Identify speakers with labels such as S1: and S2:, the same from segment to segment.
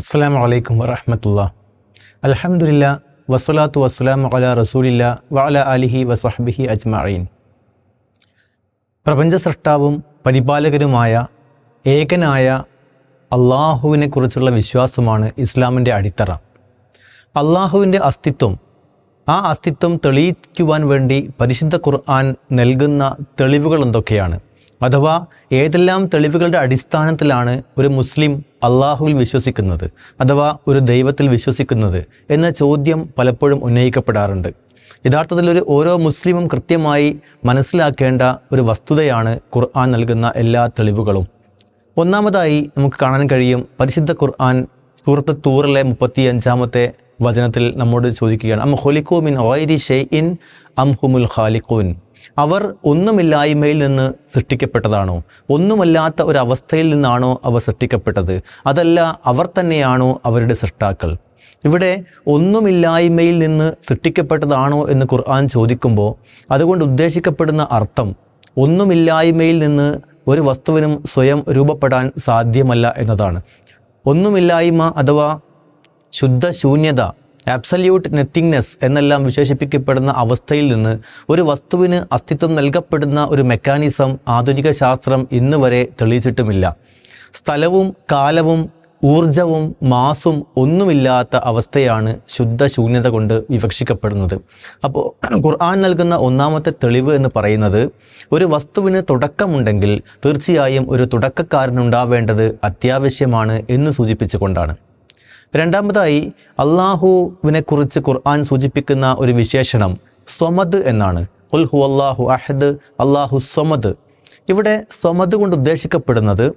S1: അസ്സാം വലൈക്കും വറഹമത്തുള്ള. അലഹമുല്ല വസ്സലാത്തു വസ്സലാം അല റസൂലില്ല വഅല അലിഹി വസഹബിഹി അജ്മഈൻ. പ്രപഞ്ച സൃഷ്ടാവും പരിപാലകരുമായ ഏകനായ അള്ളാഹുവിനെ കുറിച്ചുള്ള വിശ്വാസമാണ് ഇസ്ലാമിന്റെ അടിത്തറ. അള്ളാഹുവിന്റെ അസ്തിത്വം ആ അസ്തിത്വം തെളിയിക്കുവാൻ വേണ്ടി പരിശുദ്ധ ഖുർആൻ നൽകുന്ന തെളിവുകൾ എന്തൊക്കെയാണ്? അഥവാ ഏതെല്ലാം തെളിവുകളുടെ അടിസ്ഥാനത്തിലാണ് ഒരു മുസ്ലിം അള്ളാഹുവിൽ വിശ്വസിക്കുന്നത് അഥവാ ഒരു ദൈവത്തിൽ വിശ്വസിക്കുന്നത് എന്ന ചോദ്യം പലപ്പോഴും ഉന്നയിക്കപ്പെടാറുണ്ട്. യഥാർത്ഥത്തിൽ ഒരു ഓരോ മുസ്ലിമും കൃത്യമായി മനസ്സിലാക്കേണ്ട ഒരു വസ്തുതയാണ് ഖുർആൻ നൽകുന്ന എല്ലാ തെളിവുകളും. ഒന്നാമതായി നമുക്ക് കാണാൻ കഴിയും പരിശുദ്ധ ഖുർആൻ സൂറത്ത് തൂറിലെ മുപ്പത്തി അഞ്ചാമത്തെ വചനത്തിൽ നമ്മോട് ചോദിക്കുകയാണ് അം ഹൊലിക്കോ മിൻ ഓയിരി ഷെയ്ഇൻ അം ഹുമുൽ ഖാലിഖൂൻ? അവർ ഒന്നുമില്ലായ്മയിൽ നിന്ന് സൃഷ്ടിക്കപ്പെട്ടതാണോ? ഒന്നുമല്ലാത്ത ഒരു അവസ്ഥയിൽ നിന്നാണോ അവർ സൃഷ്ടിക്കപ്പെട്ടത്? അതല്ല അവർ തന്നെയാണോ അവരുടെ സൃഷ്ടാക്കൾ? ഇവിടെ ഒന്നുമില്ലായ്മയിൽ നിന്ന് സൃഷ്ടിക്കപ്പെട്ടതാണോ എന്ന് ഖുർആൻ ചോദിക്കുമ്പോൾ അതുകൊണ്ട് ഉദ്ദേശിക്കപ്പെടുന്ന അർത്ഥം ഒന്നുമില്ലായ്മയിൽ നിന്ന് ഒരു വസ്തുവിനും സ്വയം രൂപപ്പെടാൻ സാധ്യമല്ല എന്നതാണ്. ഒന്നുമില്ലായ്മ അഥവാ ശുദ്ധ ശൂന്യത ആബ്സല്യൂട്ട് നെത്തിങ്നെസ് എന്നെല്ലാം വിശേഷിപ്പിക്കപ്പെടുന്ന അവസ്ഥയിൽ നിന്ന് ഒരു വസ്തുവിന് അസ്തിത്വം നൽകപ്പെടുന്ന ഒരു മെക്കാനിസം ആധുനിക ശാസ്ത്രം ഇന്ന് വരെ തെളിയിച്ചിട്ടുമില്ല. സ്ഥലവും കാലവും ഊർജവും മാസും ഒന്നുമില്ലാത്ത അവസ്ഥയാണ് ശുദ്ധ ശൂന്യത കൊണ്ട് വിവക്ഷിക്കപ്പെടുന്നത്. അപ്പോൾ ഖുർആൻ നൽകുന്ന ഒന്നാമത്തെ തെളിവ് എന്ന് പറയുന്നത് ഒരു വസ്തുവിന് തുടക്കമുണ്ടെങ്കിൽ തീർച്ചയായും ഒരു തുടക്കക്കാരനുണ്ടാവേണ്ടത് അത്യാവശ്യമാണ് എന്ന് സൂചിപ്പിച്ചുകൊണ്ടാണ്. രണ്ടാമതായി അള്ളാഹുവിനെ കുറിച്ച് ഖുർആൻ സൂചിപ്പിക്കുന്ന ഒരു വിശേഷണം സ്വമദ് എന്നാണ്. ഉൽ ഹു അള്ളാഹു അഹദ് അള്ളാഹു സ്വമദ്. ഇവിടെ സ്വമദ് കൊണ്ട് ഉദ്ദേശിക്കപ്പെടുന്നത്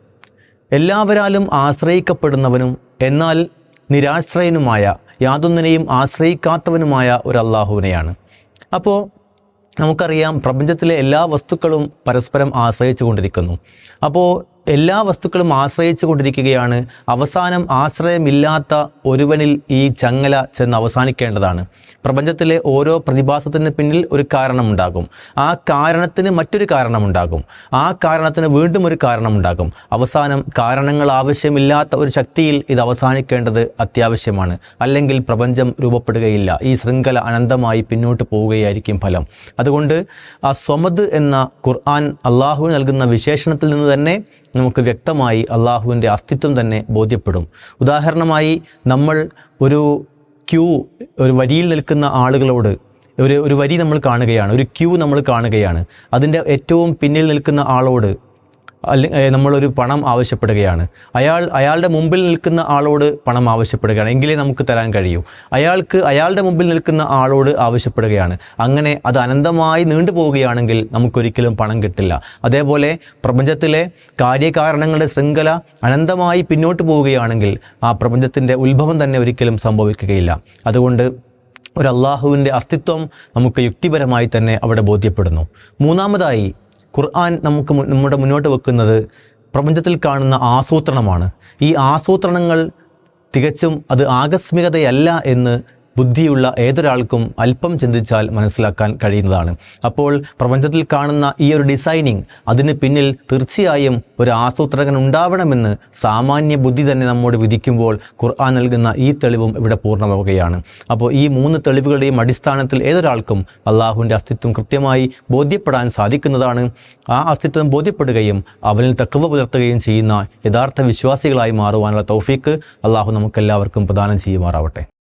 S1: എല്ലാവരാലും ആശ്രയിക്കപ്പെടുന്നവനും എന്നാൽ നിരാശ്രയനുമായ യാതൊന്നിനെയും ആശ്രയിക്കാത്തവനുമായ ഒരു അള്ളാഹുവിനെയാണ് അപ്പോൾ നമുക്കറിയാം പ്രപഞ്ചത്തിലെ എല്ലാ വസ്തുക്കളും പരസ്പരം ആശ്രയിച്ചു കൊണ്ടിരിക്കുന്നു അപ്പോൾ എല്ലാ വസ്തുക്കളും ആശ്രയിച്ചു കൊണ്ടിരിക്കുകയാണ്. അവസാനം ആശ്രയമില്ലാത്ത ഒരുവനിൽ ഈ ചങ്ങല ചെന്ന് അവസാനിക്കേണ്ടതാണ്. പ്രപഞ്ചത്തിലെ ഓരോ പ്രതിഭാസത്തിന് പിന്നിൽ ഒരു കാരണമുണ്ടാകും. ആ കാരണത്തിന് മറ്റൊരു കാരണമുണ്ടാകും. ആ കാരണത്തിന് വീണ്ടും ഒരു കാരണമുണ്ടാകും. അവസാനം കാരണങ്ങൾ ആവശ്യമില്ലാത്ത ഒരു ശക്തിയിൽ ഇത് അവസാനിക്കേണ്ടത് അത്യാവശ്യമാണ്. അല്ലെങ്കിൽ പ്രപഞ്ചം രൂപപ്പെടുകയില്ല. ഈ ശൃംഖല അനന്തമായി പിന്നോട്ട് പോവുകയായിരിക്കും ഫലം. അതുകൊണ്ട് ആ സ്വമദ് എന്ന ഖുർആൻ അള്ളാഹു നൽകുന്ന വിശേഷണത്തിൽ നിന്ന് തന്നെ നമുക്ക് വ്യക്തമായി അള്ളാഹുവിന്റെ അസ്തിത്വം തന്നെ ബോധ്യപ്പെടും. ഉദാഹരണമായി നമ്മൾ ഒരു ക്യൂ ഒരു വരിയിൽ നിൽക്കുന്ന ആളുകളോട് ഒരു ഒരു വരി നമ്മൾ കാണുകയാണ് ഒരു ക്യൂ നമ്മൾ കാണുകയാണ്. അതിന്റെ ഏറ്റവും പിന്നിൽ നിൽക്കുന്ന ആളോട് അല്ലെങ്കിൽ നമ്മളൊരു പണം ആവശ്യപ്പെടുകയാണ്. അയാൾ അയാളുടെ മുമ്പിൽ നിൽക്കുന്ന ആളോട് പണം ആവശ്യപ്പെടുകയാണ്. എങ്കിലേ നമുക്ക് തരാൻ കഴിയൂ. അയാൾക്ക് അയാളുടെ മുമ്പിൽ നിൽക്കുന്ന ആളോട് ആവശ്യപ്പെടുകയാണ്. അങ്ങനെ അത് അനന്തമായി നീണ്ടുപോവുകയാണെങ്കിൽ നമുക്കൊരിക്കലും പണം കിട്ടില്ല. അതേപോലെ പ്രപഞ്ചത്തിലെ കാര്യകാരണങ്ങളുടെ ശൃംഖല അനന്തമായി പിന്നോട്ട് പോവുകയാണെങ്കിൽ ആ പ്രപഞ്ചത്തിന്റെ ഉത്ഭവം തന്നെ ഒരിക്കലും സംഭവിക്കുകയില്ല. അതുകൊണ്ട് ഒരു അള്ളാഹുവിന്റെ അസ്തിത്വം നമുക്ക് യുക്തിപരമായി തന്നെ അവിടെ ബോധ്യപ്പെടുന്നു. മൂന്നാമതായി ഖുർആൻ നമുക്ക് നമ്മുടെ മുന്നോട്ട് വെക്കുന്നത് പ്രപഞ്ചത്തിൽ കാണുന്ന ആസൂത്രണമാണ്. ഈ ആസൂത്രണങ്ങൾ തികച്ചും അത് ആകസ്മികതയല്ല എന്ന് ബുദ്ധിയുള്ള ഏതൊരാൾക്കും അല്പം ചിന്തിച്ചാൽ മനസ്സിലാക്കാൻ കഴിയുന്നതാണ്. അപ്പോൾ പ്രപഞ്ചത്തിൽ കാണുന്ന ഈ ഒരു ഡിസൈനിങ് അതിന് പിന്നിൽ തീർച്ചയായും ഒരു ആസൂത്രകൻ ഉണ്ടാവണമെന്ന് സാമാന്യ ബുദ്ധി തന്നെ നമ്മോട് വിധിക്കുമ്പോൾ ഖുർആൻ നൽകുന്ന ഈ തെളിവും ഇവിടെ പൂർണമാവുകയാണ്. അപ്പോൾ ഈ മൂന്ന് തെളിവുകളുടെയും അടിസ്ഥാനത്തിൽ ഏതൊരാൾക്കും അള്ളാഹുവിന്റെ അസ്തിത്വം കൃത്യമായി ബോധ്യപ്പെടാൻ സാധിക്കുന്നതാണ്. ആ അസ്തിത്വം ബോധ്യപ്പെടുകയും അവനിൽ തക്കവ പുലർത്തുകയും ചെയ്യുന്ന യഥാർത്ഥ വിശ്വാസികളായി മാറുവാനുള്ള തൗഫീക്ക് അള്ളാഹു നമുക്കെല്ലാവർക്കും പ്രദാനം ചെയ്യുമാറാവട്ടെ.